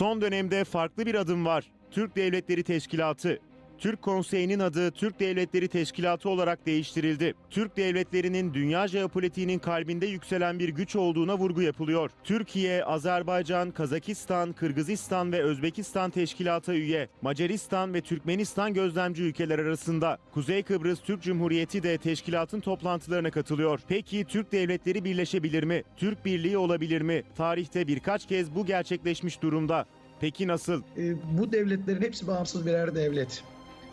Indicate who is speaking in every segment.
Speaker 1: Son dönemde farklı bir adım var. Türk Devletleri Teşkilatı. Türk Konseyi'nin adı Türk Devletleri Teşkilatı olarak değiştirildi. Türk devletlerinin dünya jeopolitiğinin kalbinde yükselen bir güç olduğuna vurgu yapılıyor. Türkiye, Azerbaycan, Kazakistan, Kırgızistan ve Özbekistan teşkilata üye. Macaristan ve Türkmenistan gözlemci ülkeler arasında. Kuzey Kıbrıs Türk Cumhuriyeti de teşkilatın toplantılarına katılıyor. Peki Türk devletleri birleşebilir mi? Türk Birliği olabilir mi? Tarihte birkaç kez bu gerçekleşmiş durumda. Peki nasıl?
Speaker 2: E, bu devletlerin hepsi bağımsız birer devlet.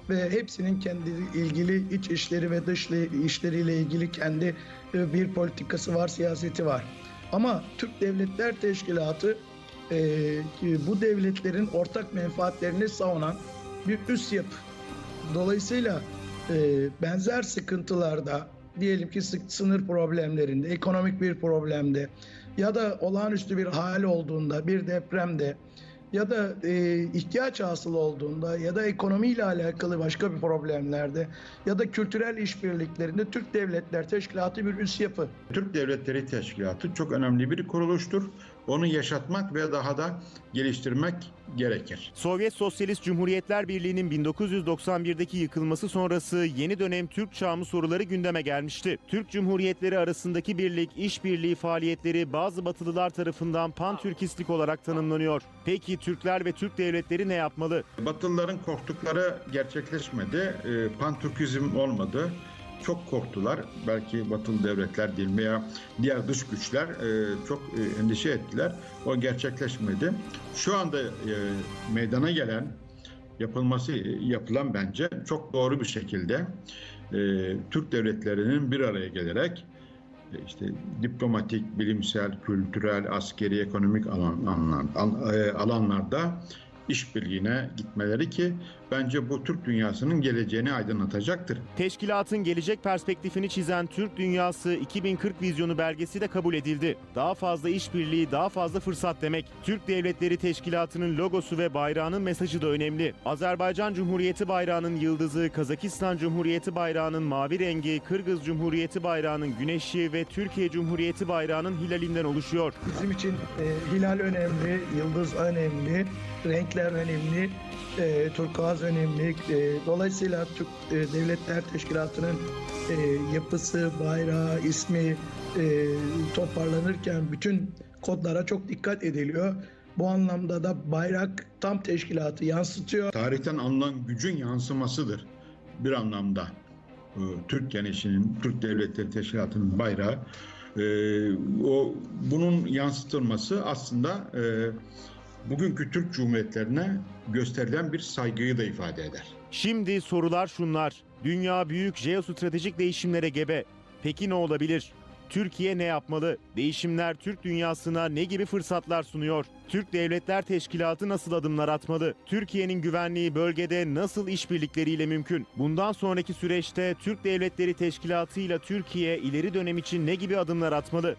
Speaker 2: Ve hepsinin kendi ilgili iç işleri ve dış işleriyle ilgili kendi e, bir politikası var, siyaseti var. Ama Türk Devletler Teşkilatı e, bu devletlerin ortak menfaatlerini savunan bir üst yapı. Dolayısıyla e, benzer sıkıntılarda diyelim ki sınır problemlerinde, ekonomik bir problemde ya da olağanüstü bir hal olduğunda, bir depremde ya da e, ihtiyaç hasıl olduğunda ya da ekonomiyle alakalı başka bir problemlerde ya da kültürel işbirliklerinde Türk Devletler Teşkilatı bir üst yapı.
Speaker 3: Türk Devletleri Teşkilatı çok önemli bir kuruluştur. Onu yaşatmak ve daha da geliştirmek gerekir.
Speaker 1: Sovyet Sosyalist Cumhuriyetler Birliği'nin 1991'deki yıkılması sonrası yeni dönem Türk çağımı soruları gündeme gelmişti. Türk Cumhuriyetleri arasındaki birlik, işbirliği faaliyetleri bazı batılılar tarafından pan-Türkistlik olarak tanımlanıyor. Peki Türkler ve Türk devletleri ne yapmalı?
Speaker 3: Batılıların korktukları gerçekleşmedi. E, Pan-Türkizm olmadı. Çok korktular. Belki batılı devletler değil veya diğer dış güçler e, çok e, endişe ettiler. O gerçekleşmedi. Şu anda e, meydana gelen yapılması yapılan bence çok doğru bir şekilde e, Türk devletlerinin bir araya gelerek e, işte diplomatik, bilimsel, kültürel, askeri, ekonomik alan, alanlar, al- e, alanlarda işbirliğine gitmeleri ki bence bu Türk dünyasının geleceğini aydınlatacaktır.
Speaker 1: Teşkilatın gelecek perspektifini çizen Türk Dünyası 2040 vizyonu belgesi de kabul edildi. Daha fazla işbirliği, daha fazla fırsat demek. Türk Devletleri Teşkilatı'nın logosu ve bayrağının mesajı da önemli. Azerbaycan Cumhuriyeti bayrağının yıldızı, Kazakistan Cumhuriyeti bayrağının mavi rengi, Kırgız Cumhuriyeti bayrağının güneşi ve Türkiye Cumhuriyeti bayrağının hilalinden oluşuyor.
Speaker 2: Bizim için e, hilal önemli, yıldız önemli, renkler önemli, e, turkuaz önemli. E, dolayısıyla Türk e, Devletler Teşkilatı'nın e, yapısı, bayrağı, ismi toparlanırken bütün kodlara çok dikkat ediliyor. Bu anlamda da bayrak tam teşkilatı yansıtıyor.
Speaker 3: Tarihten alınan gücün yansımasıdır bir anlamda. Türk genişinin, Türk Devletleri Teşkilatı'nın bayrağı. O bunun yansıtılması aslında e, bugünkü Türk Cumhuriyetlerine gösterilen bir saygıyı da ifade eder.
Speaker 1: Şimdi sorular şunlar. Dünya büyük jeostratejik değişimlere gebe. Peki ne olabilir? Türkiye ne yapmalı? Değişimler Türk dünyasına ne gibi fırsatlar sunuyor? Türk Devletler Teşkilatı nasıl adımlar atmalı? Türkiye'nin güvenliği bölgede nasıl işbirlikleriyle mümkün? Bundan sonraki süreçte Türk Devletleri Teşkilatı ile Türkiye ileri dönem için ne gibi adımlar atmalı?